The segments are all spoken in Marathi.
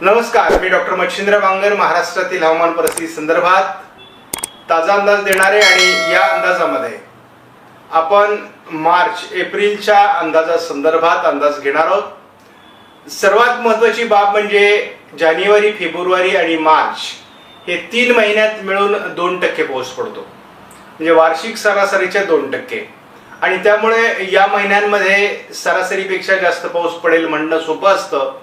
नमस्कार मी डॉक्टर मच्छिंद्र बांगर महाराष्ट्रातील हवामान परिस्थिती संदर्भात ताजा अंदाज देणारे आणि या अंदाजामध्ये आपण मार्च एप्रिलच्या अंदाजा संदर्भात अंदाज घेणार आहोत. सर्वात महत्वाची बाब म्हणजे जानेवारी फेब्रुवारी आणि मार्च हे तीन महिन्यात मिळून दोन टक्के पाऊस पडतो. म्हणजे वार्षिक सरासरीच्या दोन टक्के. आणि त्यामुळे या महिन्यांमध्ये सरासरीपेक्षा जास्त पाऊस पडेल म्हणणं सोपं असतं.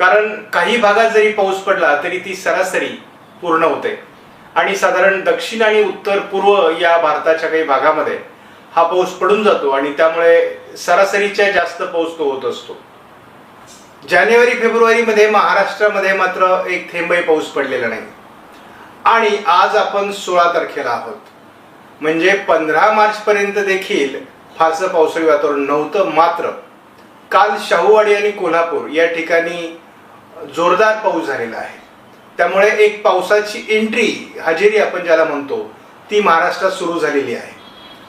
कारण काही भागात जरी पाऊस पडला तरी ती सरासरी पूर्ण होते. आणि साधारण दक्षिण आणि उत्तर पूर्व या भारताच्या काही भागामध्ये हा पाऊस पडून जातो आणि त्यामुळे सरासरीच्या जास्त पाऊस तो होत असतो. जानेवारी फेब्रुवारीमध्ये महाराष्ट्रामध्ये मात्र एक थेंबही पाऊस पडलेला नाही. आणि आज आपण सोळा तारखेला आहोत. म्हणजे पंधरा मार्च पर्यंत देखील फारसं पावसाळी वातावरण नव्हतं. मात्र काल शाहूवाडी आणि कोल्हापूर या ठिकाणी जोरदार पाऊस झालेला आहे. त्यामुळे एक पावसाची एंट्री हजेरी आपण ज्याला म्हणतो ती महाराष्ट्रात सुरू झालेली आहे.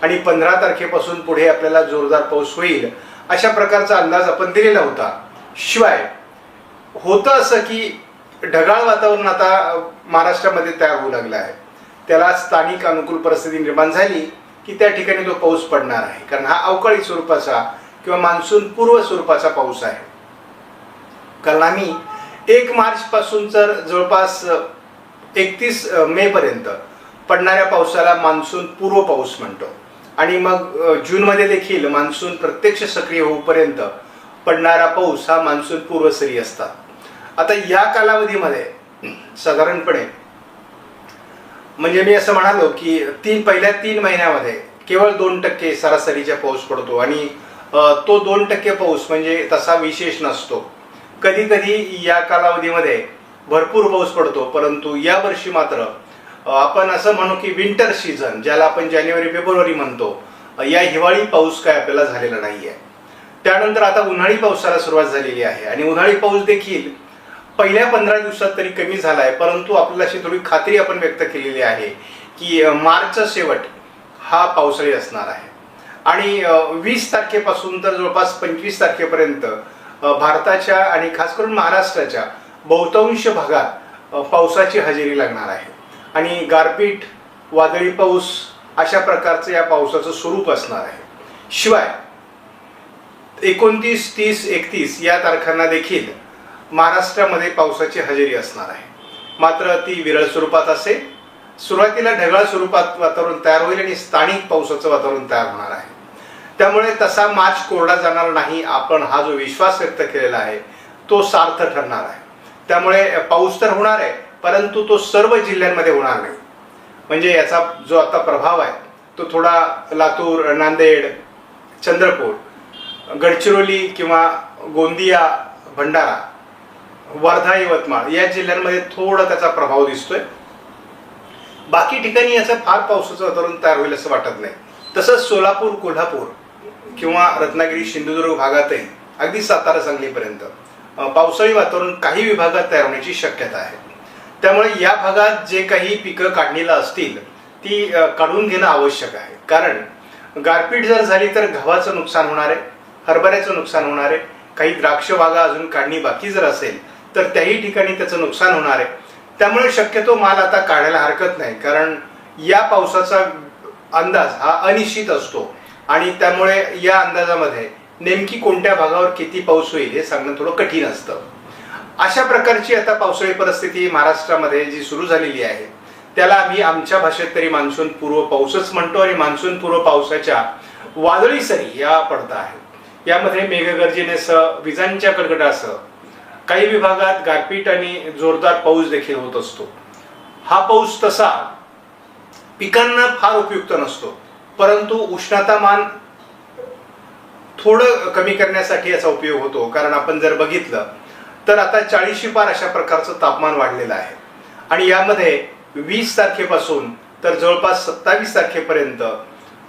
आणि पंधरा तारखेपासून पुढे आपल्याला जोरदार पाऊस होईल अशा प्रकारचा अंदाज आपण दिलेला होता. शिवाय होतं असं की ढगाळ वातावरण आता महाराष्ट्रामध्ये तयार होऊ लागलं आहे. त्याला स्थानिक अनुकूल परिस्थिती निर्माण झाली की त्या ठिकाणी तो पाऊस पडणार आहे. कारण हा अवकाळी स्वरूपाचा किंवा मान्सून पूर्व स्वरूपाचा पाऊस आहे. कारण आम्ही एक मार्च पासून तर जवळपास एकतीस मे पर्यंत पडणाऱ्या पावसाला मान्सून पूर्व पाऊस म्हणतो. आणि मग जूनमध्ये देखील मान्सून प्रत्यक्ष सक्रिय होऊपर्यंत पडणारा पाऊस हा मान्सून पूर्वसरी असतात आता या कालावधीमध्ये साधारणपणे म्हणजे मी असं म्हणालो की तीन पहिल्या तीन महिन्यामध्ये केवळ दोन टक्के सरासरीचा पाऊस पडतो आणि तो दोन टक्के पाऊस म्हणजे तसा विशेष नसतो. कधी कधी या कालावधीमध्ये भरपूर पाऊस पडतो परंतु या वर्षी मात्र आपण असं म्हणू की विंटर सीझन ज्याला आपण जानेवारी फेब्रुवारी म्हणतो या हिवाळी पाऊस काय आपल्याला झालेला नाही आहे त्यानंतर आता उन्हाळी पावसाला सुरुवात झालेली आहे आणि उन्हाळी पाऊस देखील पहिल्या पंधरा दिवसात तरी कमी झाला आहे परंतु आपल्याला अशी थोडी खात्री आपण व्यक्त केलेली आहे की मार्चचा शेवट हा पावसाळी असणार आहे. आणि वीस तारखेपासून तर जवळपास पंचवीस तारखेपर्यंत भारताच्या आणि खास करून महाराष्ट्राच्या बहुतांश भागात पावसाची हजेरी लागणार आहे. आणि गारपीट वादळी पाऊस अशा प्रकारचं या पावसाचं स्वरूप असणार आहे. शिवाय एकोणतीस तीस एकतीस या तारखांना देखील महाराष्ट्रामध्ये पावसाची हजेरी असणार आहे. मात्र ती विरळ स्वरूपात असेल. सुरुवातीला ढगाळ स्वरूपात वातावरण तयार होईल आणि स्थानिक पावसाचं वातावरण तयार होणार आहे. त्यामुळे तसा मार्च कोरडा जाणार नाही. आपण हा जो विश्वास व्यक्त केलेला आहे तो सार्थ ठरणार आहे. त्यामुळे पाऊस तर होणार आहे परंतु तो सर्व जिल्ह्यांमध्ये होणार नाही. म्हणजे याचा जो आता प्रभाव आहे तो थोडा लातूर नांदेड चंद्रपूर गडचिरोली किंवा गोंदिया भंडारा वर्धा यवतमाळ या जिल्ह्यांमध्ये थोडा त्याचा प्रभाव दिसतोय. बाकी ठिकाणी याचं फार पावसाचं वातावरण तयार होईल असं वाटत नाही. तसंच सोलापूर कोल्हापूर किंवा रत्नागिरी सिंधुदुर्ग भागातही अगदी सातारा सांगलीपर्यंत पावसाळी वातावरण काही विभागात तयार होण्याची शक्यता आहे. त्यामुळे या भागात जे काही पिकं काढणीला असतील ती काढून घेणं आवश्यक आहे. कारण गारपीट जर झाली तर गव्हाचं नुकसान होणार आहे हरभऱ्याचं नुकसान होणार आहे काही द्राक्ष बागा अजून काढणी बाकी जर असेल तर त्याही ठिकाणी त्याचं नुकसान होणार आहे. त्यामुळे शक्यतो माल आता काढायला हरकत नाही कारण या पावसाचा अंदाज हा अनिश्चित असतो. आणि त्यामुळे या अंदाजामध्ये नेमकी कोणत्या भागावर किती पाऊस होईल हे सांगणं थोडं कठीण असतं. अशा प्रकारची आता पावसाळी परिस्थिती महाराष्ट्रामध्ये जी सुरू झालेली आहे त्याला आम्ही आमच्या भाषेत तरी मान्सून पूर्व पाऊसच म्हणतो आणि मान्सून पूर्व पावसाच्या वादळी सरी या पडत आहेत यामध्ये मेघगर्जनेसह विजांच्या कडकडासह काही विभागात गारपीट आणि जोरदार पाऊस देखील होत असतो. हा पाऊस तसा पिकांना फार उपयुक्त नसतो. परंतु उष्णतामान थोडं कमी करण्यासाठी याचा उपयोग होतो. कारण आपण जर बघितलं तर आता चाळीशी पार अशा प्रकारचं तापमान वाढलेलं आहे. आणि यामध्ये वीस तारखेपासून तर जवळपास सत्तावीस तारखेपर्यंत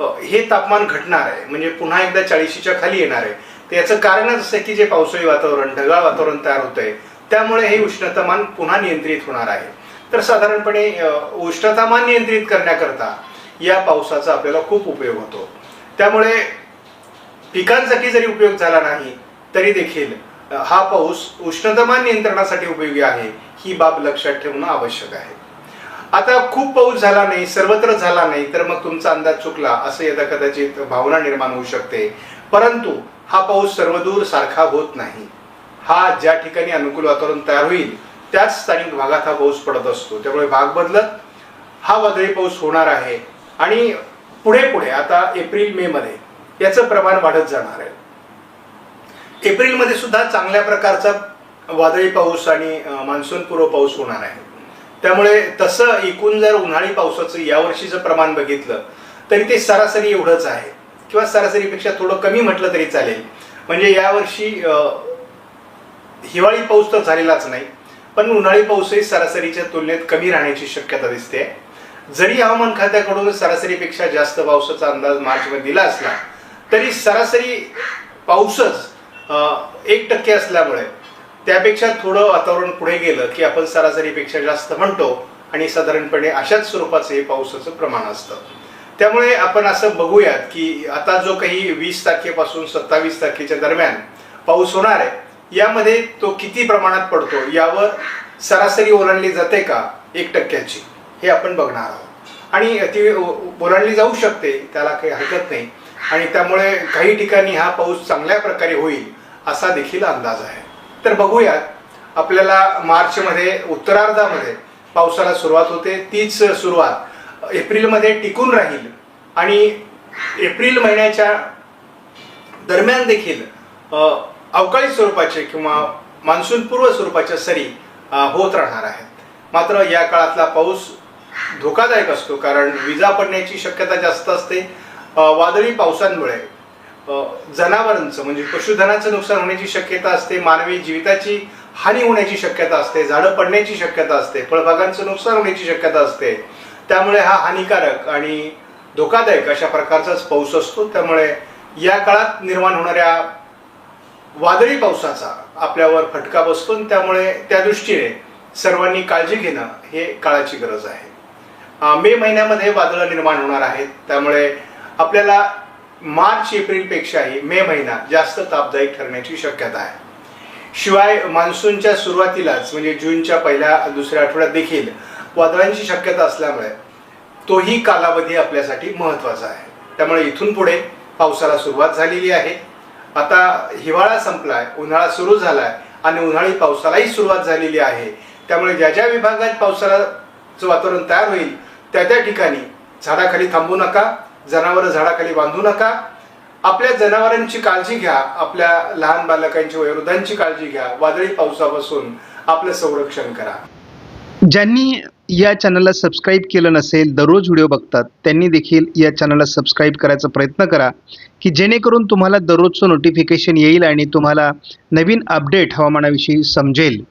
हे तापमान घटणार आहे. म्हणजे पुन्हा एकदा चाळीशीच्या खाली येणार आहे. तर याचं कारणच असं की जे पावसाळी वातावरण ढगाळ वातावरण तयार होतंय त्यामुळे हे उष्णतामान पुन्हा नियंत्रित होणार आहे. तर साधारणपणे उष्णतामान नियंत्रित करण्याकरता या पावसाचा आपल्याला खूप उपयोग होतो. त्यामुळे पिकांसाठी जरी उपयोग झाला नाही तरी देखील हा पाऊस उष्णतामान नियंत्रणासाठी उपयोगी आहे ही बाब लक्षात ठेवणं आवश्यक आहे. आता खूप पाऊस झाला नाही सर्वत्र झाला नाही तर मग तुमचा अंदाज चुकला असं यदा कदाचित भावना निर्माण होऊ शकते. परंतु हा पाऊस सर्वदूर सारखा होत नाही. हा ज्या ठिकाणी अनुकूल वातावरण तयार होईल त्याच स्थानिक भागात हा पाऊस पडत असतो. त्यामुळे भाग बदलत हा वादळी पाऊस होणार आहे आणि पुढे पुढे आता एप्रिल मे मध्ये याचं प्रमाण वाढत जाणार आहे. एप्रिलमध्ये सुद्धा चांगल्या प्रकारचा वादळी पाऊस आणि मान्सून मान्सूनपूर्व पाऊस होणार आहे. त्यामुळे तसं एकूण जर उन्हाळी पावसाचं यावर्षीचं प्रमाण बघितलं तरी ते सरासरी एवढंच आहे. किंवा सरासरीपेक्षा थोडं कमी म्हटलं तरी चालेल. म्हणजे यावर्षी हिवाळी पाऊस तर झालेलाच नाही पण उन्हाळी पाऊसही सरासरीच्या तुलनेत कमी राहण्याची शक्यता दिसते. जरी हवामान खात्याकडून सरासरीपेक्षा जास्त पावसाचा अंदाज मार्चमध्ये दिला असला तरी सरासरी पाऊसच एक टक्के असल्यामुळे त्यापेक्षा थोडं वातावरण पुढे गेलं की आपण सरासरीपेक्षा जास्त म्हणतो आणि साधारणपणे अशाच स्वरूपाचं हे पावसाचं प्रमाण असतं. त्यामुळे आपण असं बघूयात की आता जो काही वीस तारखेपासून सत्तावीस तारखेच्या दरम्यान पाऊस होणार आहे यामध्ये तो किती प्रमाणात पडतो यावर सरासरी ओलांडली जाते का? एक टक्क्याची. हे आपण बघणार आहोत. आणि ती ओलांडली जाऊ शकते त्याला काही हरकत नाही. आणि त्यामुळे काही ठिकाणी हा पाऊस चांगल्या प्रकारे होईल असा देखील अंदाज आहे. तर बघूयात आपल्याला मार्चमध्ये उत्तरार्धामध्ये पावसाला सुरुवात होते. तीच सुरुवात एप्रिलमध्ये टिकून राहील. आणि एप्रिल महिन्याच्या दरम्यान देखील अवकाळी स्वरूपाचे किंवा मान्सूनपूर्व स्वरूपाच्या सरी होत राहणार आहेत. मात्र या काळातला पाऊस धोकादायक असतो कारण विजा पडण्याची शक्यता जास्त असते. वादळी पावसांमुळे जनावरांचं म्हणजे पशुधनाचं नुकसान होण्याची शक्यता असते मानवी जीविताची हानी होण्याची शक्यता असते झाडं पडण्याची शक्यता असते फळबागांचं नुकसान होण्याची शक्यता असते. त्यामुळे हा हानिकारक आणि धोकादायक अशा प्रकारचाच पाऊस असतो. त्यामुळे या काळात निर्माण होणाऱ्या वादळी पावसाचा आपल्यावर फटका बसतो आणि त्यामुळे त्या दृष्टीने सर्वांनी काळजी घेणं हे काळाची गरज आहे. मे महिन्यामध्ये वादळं निर्माण होणार आहेत. त्यामुळे आपल्याला मार्च एप्रिलपेक्षाही मे महिना जास्त तापदायी ठरण्याची शक्यता आहे. शिवाय मान्सूनच्या सुरुवातीलाच म्हणजे जूनच्या पहिल्या दुसऱ्या आठवड्यात देखील वादळांची शक्यता असल्यामुळे तोही कालावधी आपल्यासाठी महत्त्वाचा आहे. त्यामुळे इथून पुढे पावसाला सुरुवात झालेली आहे. आता हिवाळा संपलाय उन्हाळा सुरू झालाय आणि उन्हाळी पावसालाही सुरुवात झालेली आहे. त्यामुळे ज्या ज्या विभागात पावसाळाचं वातावरण तयार होईल त्या त्या ठिकाणी झाडाखाली थांबू नका जनावरं झाडाखाली बांधू नका. आपल्या जनावरांची काळजी घ्या आपल्या लहान बालकांची वयोवृद्धांची काळजी घ्या वादळी पावसापासून आपलं संरक्षण करा. ज्यांनी या चॅनलला सबस्क्राईब केलं नसेल दररोज व्हिडिओ बघतात त्यांनी देखील या चॅनलला सबस्क्राईब करायचा प्रयत्न करा की जेणेकरून तुम्हाला दररोजचं नोटिफिकेशन येईल आणि तुम्हाला नवीन अपडेट हवामानाविषयी समजेल.